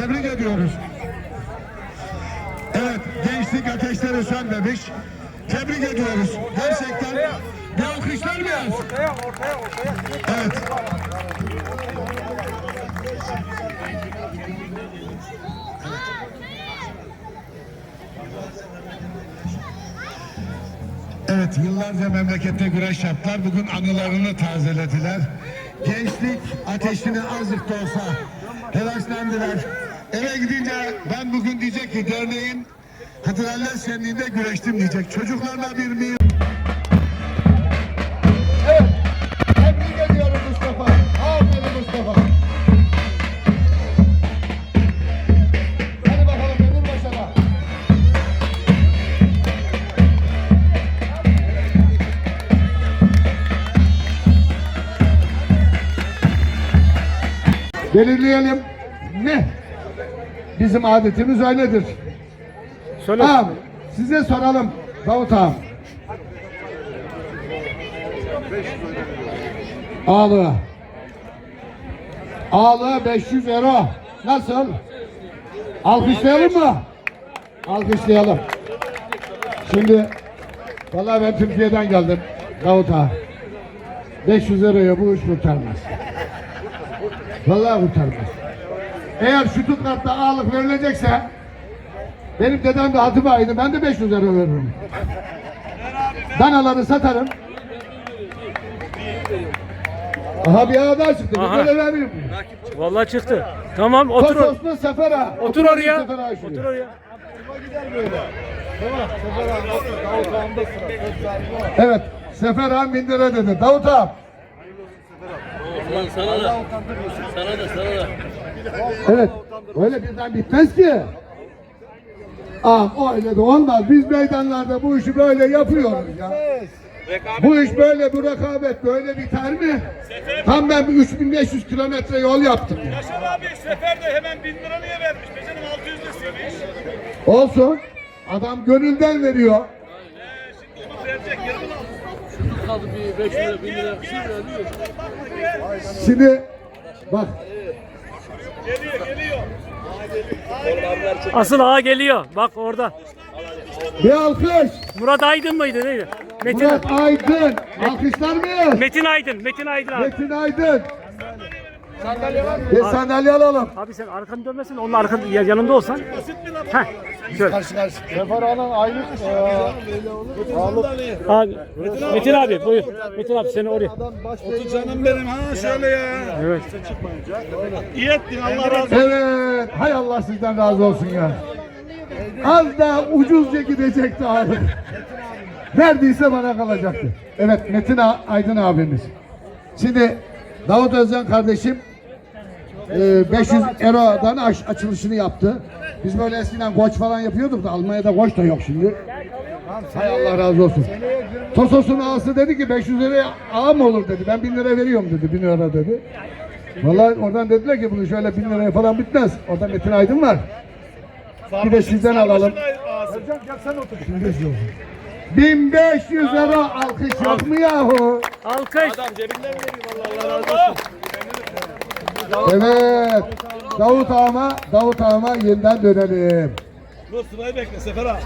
Tebrik ediyoruz. Evet, gençlik ateşleri sönmemiş. Tebrik ediyoruz. Gerçekten bir alkışlar? Ortaya ortaya ortaya. Evet. Evet, yıllarca memlekette güreş yaptılar. Bugün anılarını tazelediler. Gençlik ateşini azıcık da olsa telaşlandılar. Eve gidince ben bugün diyecek ki derneğin Katıraller Şenliği'nde güreştim diyecek. Çocuklarla bir mi? Evet. Tebrik ediyorum Mustafa. Aferin Mustafa. Hadi bakalım ödül başına. Belirleyelim. Ne? Bizim adetimiz öyledir. Söyle. Abi size soralım Davut ağam. Ağlı. Ağlı 500 euro. Nasıl? Alkışlayalım mı? Alkışlayalım. Şimdi vallahi ben Türkiye'den geldim Davut ağa. 500 euroya bu iş kurtarmaz. Vallahi kurtarmaz. Eğer Stuttgart'ta ağırlık verilecekse benim dedem de Hatim Ağa'ydı. Ben de 500 lira veririm. Danaları satarım. Aha bir ağa daha çıktı. Aha. Bir böyle vereyim. Vallahi çıktı. Tamam otur. Tososlu Sefer Ağa. Otur oraya. Sefer Ağa şuraya. Otur oraya. Evet. Sefer Ağa bin lira dedi. Davut Ağa. Sana da. Sana da sana da. Evet. Öyle birden bitmez ki. Ah öyle de olmaz. Biz meydanlarda bu işi böyle yapıyoruz ya. Bu iş böyle bir rekabet böyle biter mi? Tam ben bir 3500 kilometre yol yaptım. ya. Yaşar abi sefer de hemen bin lira niye vermiş? Becanım 600 lirasıymış. Olsun. Adam gönülden veriyor. Şimdi onu verecek yarın al. Kaldı bir 5 lira 1000 lira. Gel, gel. Bakma gel. Şimdi bak Geliyor, geliyor. Asıl ağa geliyor. Bak orada. bir alkış. Murat Aydın mıydı neydi? Metin, Murat Aydın. Alkışlar mıyız? Metin Aydın. Metin Aydın abi. Metin Aydın. Bir sandalye alalım. Abi sen arkanı dönmesin. Onun arkanı ya- yanında olsan. Heh. Şöyle. Sefer Ağa'nın aylık Abi, Metin abi buyur. Metin abi seni oraya. Otur canım benim ha şöyle ya. Evet. İyi ettin Allah razı olsun. Evet. Hay Allah sizden razı olsun ya. Az daha ucuzca gidecekti abi. Neredeyse bana kalacaktı. Evet Metin A- Aydın abimiz. Şimdi Davut Özcan kardeşim e, 500 Euro'dan aç- açılışını yaptı. Biz böyle eskiden koç falan yapıyorduk da Almanya'da koç da yok şimdi. Hay Allah razı olsun. Tosos'un ağası dedi ki 500 liraya ağa mı olur dedi. Ben 1000 lira veriyorum dedi. 1000 lira dedi. Vallahi oradan dediler ki bunu şöyle 1000 liraya falan bitmez. Orada Metin Aydın var. Bir de sizden alalım. Hocam gel sen otur. 1500 lira alkış yok mu yahu? Alkış. Cebinden veriyor Allah razı olsun. Evet. Davut Ağam'a, Davut Ağam'a yeniden dönelim. Dur sırayı bekle Sefer abi.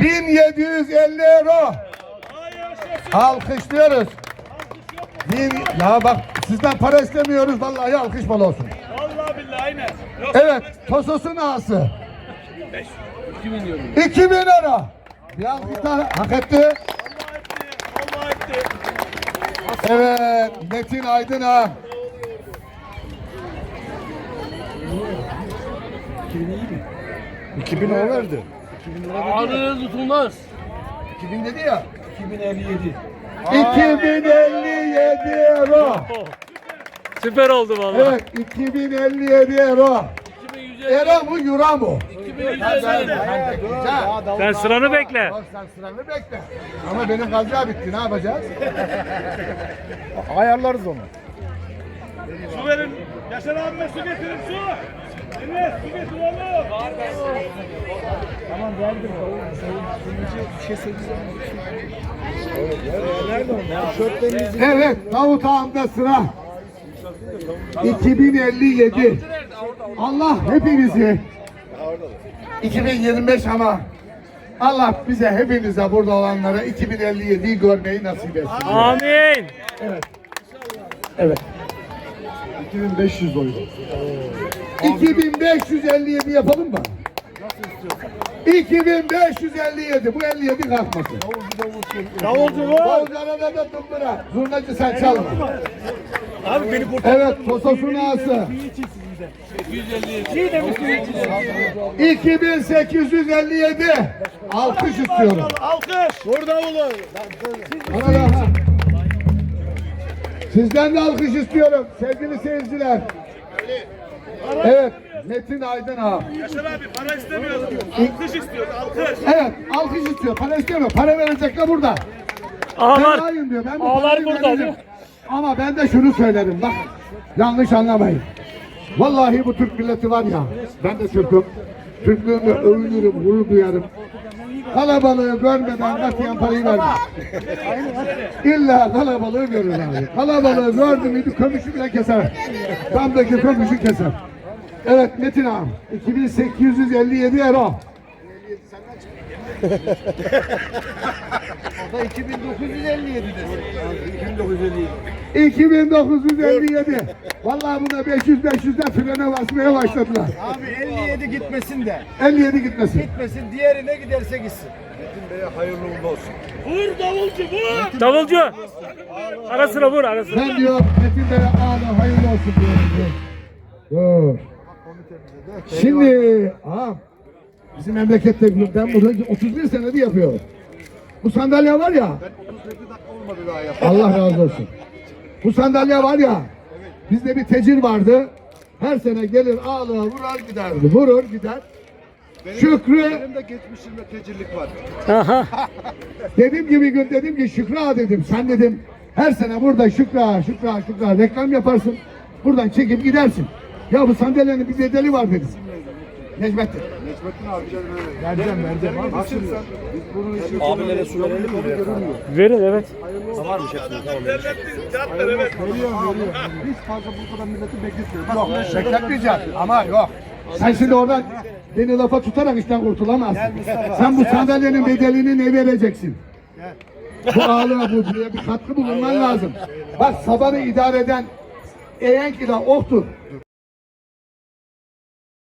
1750 euro. Ay yaşasın. Alkışlıyoruz. Bir, ya bak sizden para istemiyoruz vallahi alkış bol olsun. Vallahi billahi aynen. Evet Tosos'un ağası. 2000 diyorum. 2000 lira. Bir alkış daha hak etti. Evet Metin Aydın ağa. Ağrı tutulmaz. 2000 dedi ya. 2057. 2057 euro. Süper oldu vallahi. Evet 2057 euro. 2150. Euro mu euro mu? 2150. Sen sıranı bekle. Bak sen sıranı bekle. Ama benim kalacağı bitti ne yapacağız? Su verin. Yaşar abime su getirin su. Enes su getir oğlum. Tamam verdim. Bir şey söyleyeceğim. Evet Davut Ağam'da sıra. 2057. Allah hepimizi 2025 ama Allah bize hepimize burada olanlara 2057'yi görmeyi nasip etsin. Amin. Evet. 2500 oyun. 2557 yapalım mı? 2557 bu 57 kalkmasın. Davulcu bu. Bolcarada da tımbıra. Zurnacı sen çalma. Abi beni kurtar. Evet Totosun ağası. 2857 alkış istiyorum. Alkış. Vur davulu. Bana da ha. Sizden de alkış istiyorum sevgili seyirciler. Evet Metin Aydın ağa. Yaşar abi para istemiyoruz. Alkış istiyoruz. Alkış. Evet alkış istiyor. Para istemiyor. Para verecekler burada. Ben Ağlar. diyor. Ben bu Ağlar burada veririm. Ama ben de şunu söylerim bak. Yanlış anlamayın. Vallahi bu Türk milleti var ya. Ben de Türk'üm. Türklüğümle övünürüm, gurur duyarım. Kalabalığı görmeden katiyen parayı vermem. İlla kalabalığı görür abi. Kalabalığı gördü müydü kömüşü bile keser. Damdaki kömüşü keser. Evet Metin ağam. 2857 euro. 2957. Vallahi buna 500 500'den frene basmaya başladılar. Abi 57 gitmesin de. 57 gitmesin. Gitmesin diğerine giderse gitsin. Vur davulcu vur. Davulcu. Ara sıra vur ara sıra. Ben diyor Metin Bey'e ağla hayırlı olsun diyorum. diyor. Dur. Şimdi ağam bizim memlekette ben burada 31 senedir yapıyorum. Bu sandalye var ya. Allah razı olsun. Bu sandalye var ya. Bizde bir tecir vardı. Her sene gelir ağlığa vurar giderdi. Vurur gider. Şükrü Benim de geçmişimde tecirlik var. Aha. Dediğim gibi gün dedim ki Şükrü ağa dedim. Sen dedim her sene burada Şükrü ağa, Şükrü ağa, Şükrü ağa reklam yaparsın. Buradan çekip gidersin. Ya bu sandalyenin bir bedeli var dedim. Necmettin. Necmettin abi canım evet. Vereceğim vereceğim abi. Nasıl sen? Biz bunun işini Abilere su verelim mi? Verin evet. Devlettin cevap ver evet. Veriyorum veriyorum. Hiç fazla bu kadar milleti bekletmiyor. Yok bekletmeyeceğim ama yok. Sen şimdi oradan beni lafa tutarak işten kurtulamazsın. Sen bu sandalyenin bedelini ne vereceksin? Bu ağlığa bu buraya bir katkı bulunman lazım. Bak sabahı idare eden eğen ki de oktur.